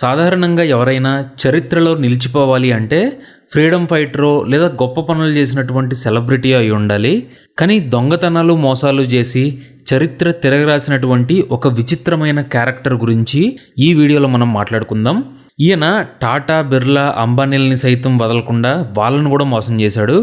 సాధారణంగా ఎవరైనా చరిత్రలో నిలిచిపోవాలి అంటే ఫ్రీడమ్ ఫైటరో లేదా గొప్ప పనులు చేసినటువంటి సెలబ్రిటీ అయి ఉండాలి. కానీ దొంగతనాలు మోసాలు చేసి చరిత్ర తిరగరాసినటువంటి ఒక విచిత్రమైన క్యారెక్టర్ గురించి ఈ వీడియోలో మనం మాట్లాడుకుందాం. ఈయన టాటా బిర్లా అంబానీలని సైతం వదలకుండా వాళ్ళను కూడా మోసం చేశాడు.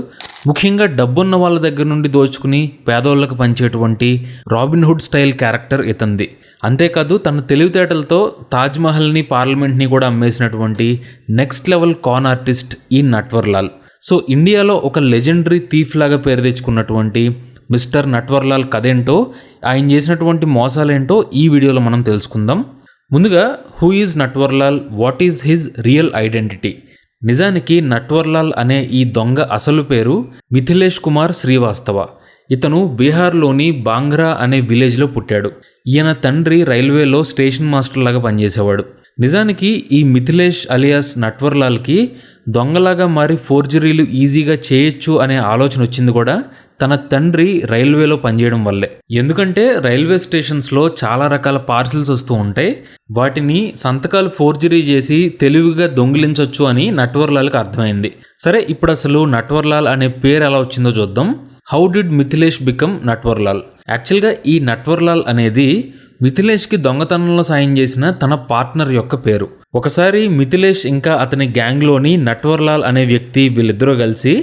ముఖ్యంగా డబ్బున్న వాళ్ళ దగ్గర నుండి దోచుకుని పేదోళ్ళకు పంచేటువంటి రాబిన్హుడ్ స్టైల్ క్యారెక్టర్ ఇతంది. అంతేకాదు తన తెలివితేటలతో తాజ్మహల్ని పార్లమెంట్ని కూడా అమ్మేసినటువంటి నెక్స్ట్ లెవెల్ కాన్ ఆర్టిస్ట్ ఈ నట్వర్లాల్. సో ఇండియాలో ఒక లెజెండరీ థీఫ్ లాగా పేరు తెచ్చుకున్నటువంటి మిస్టర్ నట్వర్లాల్ కథేంటో ఆయన చేసినటువంటి మోసాలేంటో ఈ వీడియోలో మనం తెలుసుకుందాం. ముందుగా who is Natwarlal? What is his real identity నిజానికి నట్వర్లాల్ అనే ఈ దొంగ అసలు పేరు మిథిలేష్ కుమార్ శ్రీవాస్తవ. ఇతను బీహార్లోని బాంగ్రా అనే విలేజ్లో పుట్టాడు. ఈయన తండ్రి రైల్వేలో స్టేషన్ మాస్టర్ లాగా పనిచేసేవాడు. నిజానికి ఈ మిథిలేష్ అలియాస్ నట్వర్లాల్కి దొంగలాగా మారి ఫోర్జరీలు ఈజీగా చేయొచ్చు అనే ఆలోచన వచ్చింది కూడా తన తండ్రి రైల్వేలో పనిచేయడం వల్లే. ఎందుకంటే రైల్వే స్టేషన్స్లో చాలా రకాల పార్సిల్స్ వస్తూ ఉంటాయి. వాటిని సంతకాలు ఫోర్జరీ చేసి తెలివిగా దొంగిలించవచ్చు అని నట్వర్లాల్కి అర్థమైంది. సరే ఇప్పుడు అసలు నట్వర్లాల్ అనే పేరు ఎలా వచ్చిందో చూద్దాం. How did Mithilesh become Natwarlal యాక్చువల్గా ఈ నట్వర్లాల్ అనేది మిథిలేష్కి దొంగతనంలో సాయం చేసిన తన పార్ట్నర్ యొక్క పేరు. ఒకసారి మిథిలేష్ ఇంకా అతని గ్యాంగ్లోని నట్వర్లాల్ అనే వ్యక్తి వీళ్ళిద్దరూ కలిసి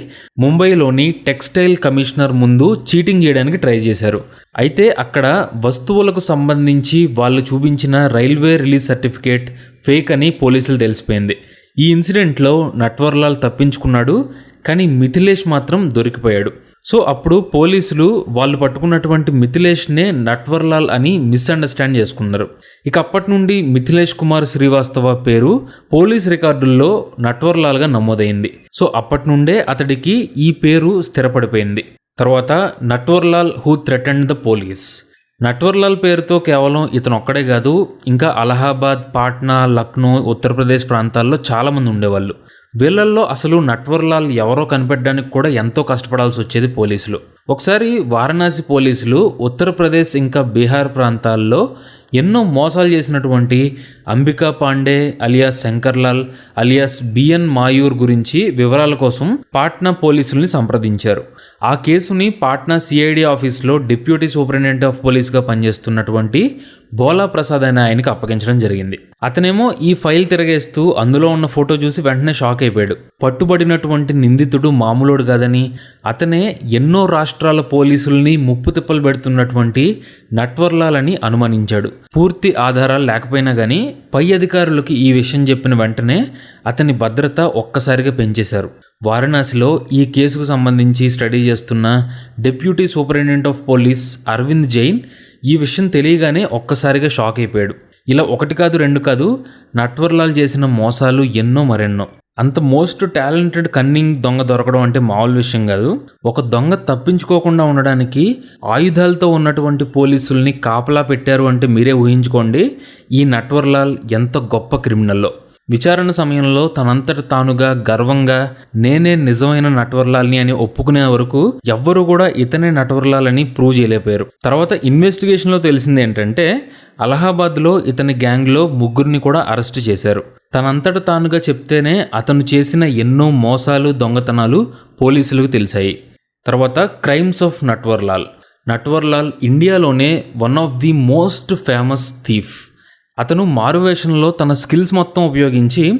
ముంబైలోని టెక్స్టైల్ కమిషనర్ ముందు చీటింగ్ చేయడానికి ట్రై చేశారు. అయితే అక్కడ వస్తువులకు సంబంధించి వాళ్ళు చూపించిన రైల్వే రిలీజ్ సర్టిఫికేట్ ఫేక్ అని పోలీసులు తెలిసిపోయింది. ఈ ఇన్సిడెంట్లో నట్వర్లాల్ తప్పించుకున్నాడు కానీ మిథిలేష్ మాత్రం దొరికిపోయాడు. సో అప్పుడు పోలీసులు వాళ్ళు పట్టుకున్నటువంటి మిథిలేష్నే నట్వర్లాల్ అని మిస్అండర్స్టాండ్ చేసుకున్నారు. ఇక అప్పటి నుండి మిథిలేష్ కుమార్ శ్రీవాస్తవ పేరు పోలీస్ రికార్డుల్లో నట్వర్లాల్గా నమోదైంది. సో అప్పటి నుండే అతడికి ఈ పేరు స్థిరపడిపోయింది. తర్వాత Natwarlal who threaten the police. Natwarlal పేరుతో కేవలం ఇతను ఒక్కడే కాదు ఇంకా అలహాబాద్ పాట్నా లక్నో ఉత్తరప్రదేశ్ ప్రాంతాల్లో చాలామంది ఉండేవాళ్ళు. వీళ్ళల్లో అసలు నట్వర్లాల్ ఎవరో కనిపెట్టడానికి కూడా ఎంతో కష్టపడాల్సి వచ్చేది పోలీసులు. ఒకసారి వారణాసి పోలీసులు ఉత్తరప్రదేశ్ ఇంకా బీహార్ ప్రాంతాల్లో ఎన్నో మోసాలు చేసినటువంటి Ambika Pandey alias Shankarlal alias BN Mayur గురించి వివరాల కోసం పాట్నా పోలీసుల్ని సంప్రదించారు. ఆ కేసుని పాట్నా సిఐడి ఆఫీస్లో డిప్యూటీ సూపరింటెండెంట్ ఆఫ్ పోలీస్గా పనిచేస్తున్నటువంటి బోలా ప్రసాద్ అనే ఆయనకి అప్పగించడం జరిగింది. అతనేమో ఈ ఫైల్ తిరగేస్తూ అందులో ఉన్న ఫోటో చూసి వెంటనే షాక్ అయిపోయాడు. పట్టుబడినటువంటి నిందితుడు మామూలుడు కాదని అతనే ఎన్నో రాష్ట్రాల పోలీసుల్ని ముప్పు తిప్పలు పెడుతున్నటువంటి నట్వర్లాలని అనుమానించాడు. పూర్తి ఆధారాలు లేకపోయినా కానీ పై అధికారులకి ఈ విషయం చెప్పిన వెంటనే అతని భద్రత ఒక్కసారిగా పెంచేశారు. వారణాసిలో ఈ కేసుకు సంబంధించి స్టడీ చేస్తున్న deputy superintendent of police Arvind Jain ఈ విషయం తెలియగానే ఒక్కసారిగా షాక్ అయిపోయాడు. ఇలా ఒకటి కాదు రెండు కాదు నట్వర్లాల్ చేసిన మోసాలు ఎన్నో మరెన్నో. అంత మోస్ట్ టాలెంటెడ్ కన్నింగ్ దొంగ దొరకడం అంటే మామూలు విషయం కాదు. ఒక దొంగ తప్పించుకోకుండా ఉండడానికి ఆయుధాలతో ఉన్నటువంటి పోలీసుల్ని కాపలా పెట్టారు అంటే మీరే ఊహించుకోండి ఈ నట్వర్లాల్ ఎంత గొప్ప క్రిమినల్లో. విచారణ సమయంలో తనంతట తానుగా గర్వంగా నేనే నిజమైన నటవర్లాల్ని అని ఒప్పుకునే వరకు ఎవ్వరూ కూడా ఇతనే నటవర్లాలని ప్రూవ్ చేయలేకపోయారు. తర్వాత ఇన్వెస్టిగేషన్లో తెలిసింది ఏంటంటే అలహాబాద్లో ఇతని గ్యాంగ్లో ముగ్గురిని కూడా అరెస్ట్ చేశారు. తనంతట తానుగా చెప్తేనే అతను చేసిన ఎన్నో మోసాలు దొంగతనాలు పోలీసులకు తెలిసాయి. తర్వాత క్రైమ్స్ ఆఫ్ నట్వర్లాల్. నట్వర్లాల్ ఇండియాలోనే one of the most famous thief. అతను మారువేషంలో తన స్కిల్స్ మొత్తం ఉపయోగించి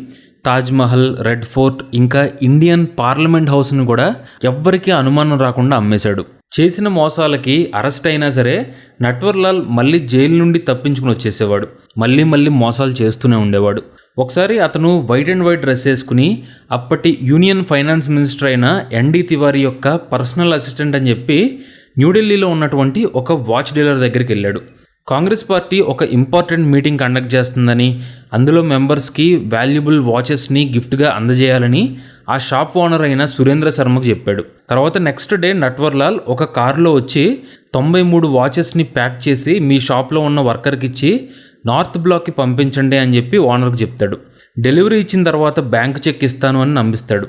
తాజ్మహల్ రెడ్ ఫోర్ట్ ఇంకా ఇండియన్ పార్లమెంట్ హౌస్ను కూడా ఎవ్వరికీ అనుమానం రాకుండా అమ్మేశాడు. చేసిన మోసాలకి అరెస్ట్ అయినా సరే నట్వర్లాల్ మళ్ళీ జైలు నుండి తప్పించుకుని వచ్చేసేవాడు. మళ్ళీ మళ్ళీ మోసాలు చేస్తూనే ఉండేవాడు. ఒకసారి అతను వైట్ అండ్ వైట్ డ్రెస్ వేసుకుని అప్పటి యూనియన్ ఫైనాన్స్ మినిస్టర్ అయిన ఎన్డి తివారీ యొక్క పర్సనల్ అసిస్టెంట్ అని చెప్పి న్యూఢిల్లీలో ఉన్నటువంటి ఒక వాచ్ డీలర్ దగ్గరికి వెళ్ళాడు. కాంగ్రెస్ పార్టీ ఒక ఇంపార్టెంట్ మీటింగ్ కండక్ట్ చేస్తుందని అందులో మెంబర్స్కి వాల్యుబుల్ వాచెస్ని గిఫ్ట్గా అందజేయాలని ఆ షాప్ ఓనర్ అయిన సురేంద్ర శర్మకు చెప్పాడు. తర్వాత నెక్స్ట్ డే నట్వర్లాల్ ఒక కారులో వచ్చి తొంభై మూడు వాచెస్ని ప్యాక్ చేసి మీ షాప్లో ఉన్న వర్కర్కి ఇచ్చి నార్త్ బ్లాక్కి పంపించండి అని చెప్పి ఓనర్కి చెప్తాడు. డెలివరీ ఇచ్చిన తర్వాత బ్యాంక్ చెక్ ఇస్తాను అని నమ్మిస్తాడు.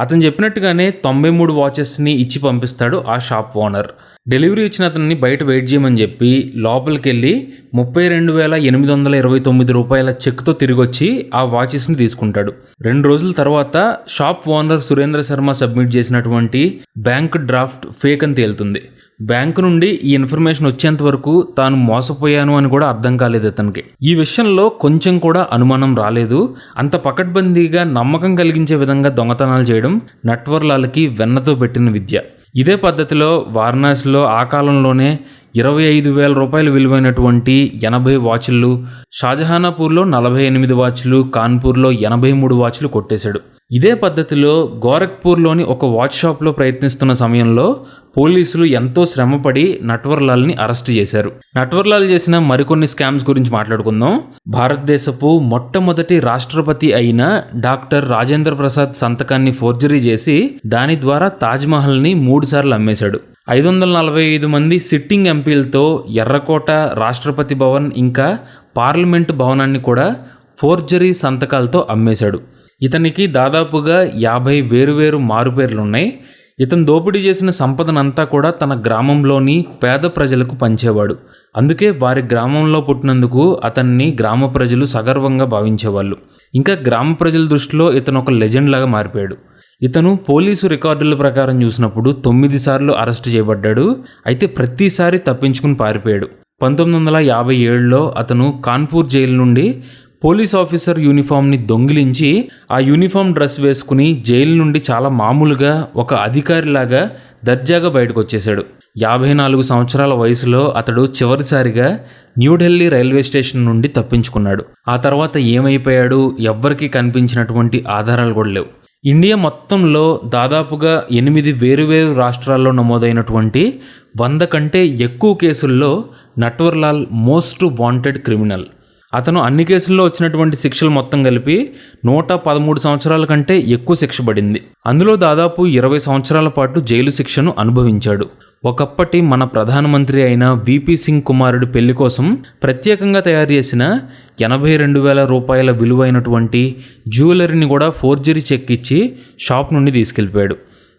అతను చెప్పినట్టుగానే తొంభై మూడు వాచెస్ని ఇచ్చి పంపిస్తాడు ఆ షాప్ ఓనర్. డెలివరీ ఇచ్చిన అతన్ని బయట వెయిట్ చేయమని చెప్పి లోపలికి వెళ్ళి ముప్పై రెండు వేల ఎనిమిది వందల ఇరవై తొమ్మిది రూపాయల చెక్తో తిరిగి వచ్చి ఆ వాచెస్ని తీసుకుంటాడు. రెండు రోజుల తర్వాత shop owner Surendra Sharma submit చేసినటువంటి బ్యాంక్ డ్రాఫ్ట్ ఫేక్ అని తేలుతుంది. బ్యాంకు నుండి ఈ ఇన్ఫర్మేషన్ వచ్చేంత వరకు తాను మోసపోయాను అని కూడా అర్థం కాలేదు అతనికి. ఈ విషయంలో కొంచెం కూడా అనుమానం రాలేదు. అంత పకడ్బందీగా నమ్మకం కలిగించే విధంగా దొంగతనాలు చేయడం నట్వర్లాలకి వెన్నతో పెట్టిన విద్య. ఇదే పద్ధతిలో వారణాసిలో ఆ కాలంలోనే ఇరవై ఐదు వేల రూపాయలు విలువైనటువంటి ఎనభై వాచ్లు షాజహానాపూర్లో నలభై ఎనిమిది వాచ్లు కాన్పూర్లో ఎనభై మూడు వాచ్లు కొట్టేశాడు. ఇదే పద్ధతిలో గోరఖ్పూర్లోని ఒక వాచ్ షాప్లో ప్రయత్నిస్తున్న సమయంలో పోలీసులు ఎంతో శ్రమపడి నట్వర్లాల్ని అరెస్ట్ చేశారు. నట్వర్లాల్ చేసిన మరికొన్ని స్కామ్స్ గురించి మాట్లాడుకుందాం. భారతదేశపు మొట్టమొదటి రాష్ట్రపతి అయిన డాక్టర్ రాజేంద్ర ప్రసాద్ సంతకాన్ని ఫోర్జరీ చేసి దాని ద్వారా తాజ్మహల్ని మూడుసార్లు అమ్మేశాడు. ఐదు వందల నలభై ఐదు మంది సిట్టింగ్ ఎంపీలతో ఎర్రకోట రాష్ట్రపతి భవన్ ఇంకా పార్లమెంటు భవనాన్ని కూడా ఫోర్జరీ సంతకాలతో అమ్మేశాడు. ఇతనికి దాదాపుగా యాభై వేరువేరు మారుపేర్లున్నాయి. ఇతను దోపిడీ చేసిన సంపదనంతా కూడా తన గ్రామంలోని పేద ప్రజలకు పంచేవాడు. అందుకే వారి గ్రామంలో పుట్టినందుకు అతన్ని గ్రామ ప్రజలు సగర్వంగా భావించేవాళ్ళు. ఇంకా గ్రామ ప్రజల దృష్టిలో ఇతను ఒక లెజెండ్ లాగా మారిపోయాడు. ఇతను పోలీసు రికార్డుల ప్రకారం చూసినప్పుడు తొమ్మిది సార్లు అరెస్ట్ చేయబడ్డాడు. అయితే ప్రతిసారి తప్పించుకుని పారిపోయాడు. పంతొమ్మిది వందల యాభై ఏడులో అతను కాన్పూర్ జైలు నుండి పోలీస్ ఆఫీసర్ యూనిఫామ్ని దొంగిలించి ఆ యూనిఫామ్ డ్రెస్ వేసుకుని జైలు నుండి చాలా మామూలుగా ఒక అధికారిలాగా దర్జాగా బయటకు వచ్చేశాడు యాభై నాలుగు సంవత్సరాల వయసులో అతడు చివరిసారిగా న్యూఢిల్లీ రైల్వే స్టేషన్ నుండి తప్పించుకున్నాడు. ఆ తర్వాత ఏమైపోయాడు? ఎవ్వరికీ కనిపించినటువంటి ఆధారాలు కూడా లేవు. ఇండియా మొత్తంలో దాదాపుగా ఎనిమిది వేరువేరు రాష్ట్రాల్లో నమోదైనటువంటి వంద కంటే ఎక్కువ కేసుల్లో నట్వర్లాల్ మోస్ట్ వాంటెడ్ క్రిమినల్. అతను అన్ని కేసుల్లో వచ్చినటువంటి శిక్షలు మొత్తం కలిపి నూట పదమూడు సంవత్సరాల కంటే ఎక్కువ శిక్ష పడింది. అందులో దాదాపు ఇరవై సంవత్సరాల పాటు జైలు శిక్షను అనుభవించాడు. ఒకప్పటి మన ప్రధానమంత్రి అయిన విపి సింగ్ కుమారుడి పెళ్ళి కోసం ప్రత్యేకంగా తయారు చేసిన ఎనభై రెండు వేల రూపాయల విలువైనటువంటి జ్యువెలరీని కూడా ఫోర్జరీ చెక్ ఇచ్చి షాప్ నుండి తీసుకెళ్ళిపోయాడు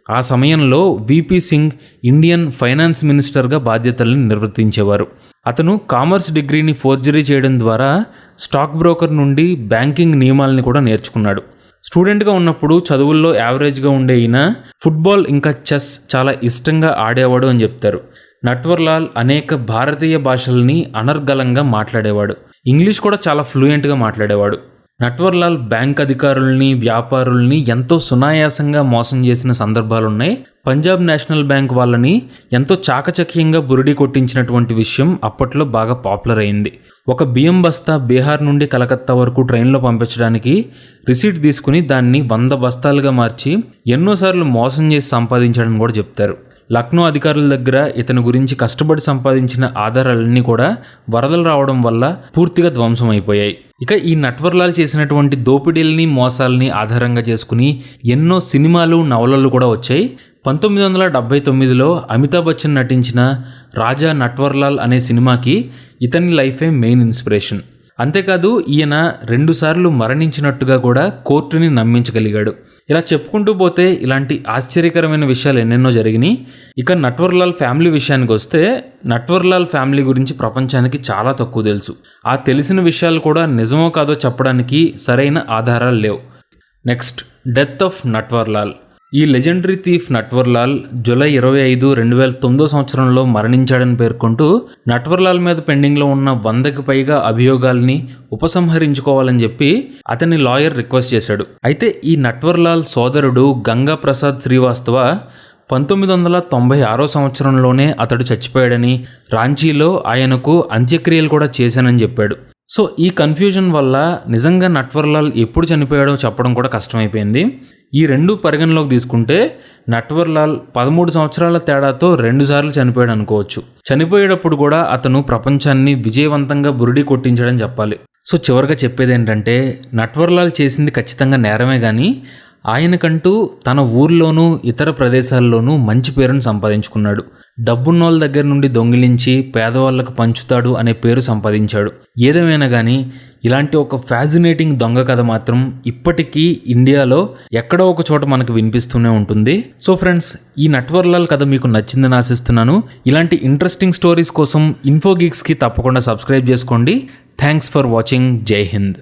ఆ సమయంలో విపి సింగ్ ఇండియన్ ఫైనాన్స్ మినిస్టర్గా బాధ్యతలను నిర్వర్తించేవారు. అతను కామర్స్ డిగ్రీని ఫోర్జరీ చేయడం ద్వారా స్టాక్ బ్రోకర్ నుండి బ్యాంకింగ్ నియమాలని కూడా నేర్చుకున్నాడు. స్టూడెంట్గా ఉన్నప్పుడు చదువుల్లో యావరేజ్గా ఉండే ఈయన ఫుట్బాల్ ఇంకా చెస్ చాలా ఇష్టంగా ఆడేవాడు అని చెప్తారు. నట్వర్లాల్ అనేక భారతీయ భాషల్ని అనర్గళంగా మాట్లాడేవాడు. ఇంగ్లీష్ కూడా చాలా ఫ్లూయెంట్గా మాట్లాడేవాడు. నట్వర్లాల్ బ్యాంక్ అధికారుల్ని వ్యాపారుల్ని ఎంతో సునాయాసంగా మోసం చేసిన సందర్భాలున్నాయి. పంజాబ్ నేషనల్ బ్యాంక్ వాళ్ళని ఎంతో చాకచక్యంగా బురిడి కొట్టించినటువంటి విషయం అప్పట్లో బాగా పాపులర్ అయింది. ఒక బియ్యం బస్తా బీహార్ నుండి కలకత్తా వరకు ట్రైన్లో పంపించడానికి రిసీట్ తీసుకుని దాన్ని వంద బస్తాలుగా మార్చి ఎన్నోసార్లు మోసం చేసి సంపాదించాడని కూడా చెప్తారు. లక్నో అధికారుల దగ్గర ఇతని గురించి కష్టపడి సంపాదించిన ఆధారాలన్నీ కూడా వరదలు రావడం వల్ల పూర్తిగా ధ్వంసం అయిపోయాయి. ఇక ఈ నట్వర్లాల్ చేసినటువంటి దోపిడీల్ని మోసాలని ఆధారంగా చేసుకుని ఎన్నో సినిమాలు నవలలు కూడా వచ్చాయి. పంతొమ్మిది వందల డెబ్బై తొమ్మిదిలో అమితాబ్ బచ్చన్ నటించిన రాజా నట్వర్లాల్ అనే సినిమాకి ఇతని లైఫే మెయిన్ ఇన్స్పిరేషన్. అంతేకాదు ఈయన రెండుసార్లు మరణించినట్టుగా కూడా కోర్టుని నమ్మించగలిగాడు. ఇలా చెప్పుకుంటూ పోతే ఇలాంటి ఆశ్చర్యకరమైన విషయాలు ఎన్నెన్నో జరిగినాయి. ఇక నట్వర్లాల్ ఫ్యామిలీ విషయానికి వస్తే నట్వర్లాల్ ఫ్యామిలీ గురించి ప్రపంచానికి చాలా తక్కువ తెలుసు. ఆ తెలిసిన విషయాలు కూడా నిజమో కాదో చెప్పడానికి సరైన ఆధారాలు లేవు. Next death of Natwarlal. ఈ లెజెండరీ థీఫ్ నట్వర్లాల్ జూలై ఇరవై ఐదు రెండు వేల తొమ్మిదో సంవత్సరంలో మరణించాడని పేర్కొంటూ నట్వర్లాల్ మీద పెండింగ్లో ఉన్న వందకి పైగా అభియోగాల్ని ఉపసంహరించుకోవాలని చెప్పి అతని లాయర్ రిక్వెస్ట్ చేశాడు. అయితే ఈ నట్వర్లాల్ సోదరుడు గంగా ప్రసాద్ శ్రీవాస్తవ పంతొమ్మిది వందల తొంభై ఆరో సంవత్సరంలోనే అతడు చచ్చిపోయాడని రాంచీలో ఆయనకు అంత్యక్రియలు కూడా చేశానని చెప్పాడు. సో ఈ కన్ఫ్యూజన్ వల్ల నిజంగా నట్వర్లాల్ ఎప్పుడు చనిపోయాడో చెప్పడం కూడా కష్టమైపోయింది. ఈ రెండు పరిగణలోకి తీసుకుంటే నట్వర్లాల్ పదమూడు సంవత్సరాల తేడాతో రెండుసార్లు చనిపోయాడు అనుకోవచ్చు. చనిపోయేటప్పుడు కూడా అతను ప్రపంచాన్ని విజయవంతంగా బురిడి కొట్టించాడని చెప్పాలి. సో చివరిగా చెప్పేది ఏంటంటే నట్వర్లాల్ చేసింది ఖచ్చితంగా నేరమే కానీ ఆయనకంటూ తన ఊర్లోనూ ఇతర ప్రదేశాల్లోనూ మంచి పేరును సంపాదించుకున్నాడు. డబ్బున్నోళ్ళ దగ్గర నుండి దొంగిలించి పేదవాళ్ళకు పంచుతాడు అనే పేరు సంపాదించాడు. ఏదేమైనా కానీ ఇలాంటి ఒక ఫ్యాజినేటింగ్ దొంగ కథ మాత్రం ఇప్పటికీ ఇండియాలో ఎక్కడో ఒక చోట మనకు వినిపిస్తూనే ఉంటుంది. సో ఫ్రెండ్స్ ఈ నట్వర్లాల్ కథ మీకు నచ్చిందని ఆశిస్తున్నాను. ఇలాంటి ఇంట్రెస్టింగ్ స్టోరీస్ కోసం ఇన్ఫోగిక్స్కి తప్పకుండా సబ్స్క్రైబ్ చేసుకోండి. థ్యాంక్స్ ఫర్ వాచింగ్ జై హింద్.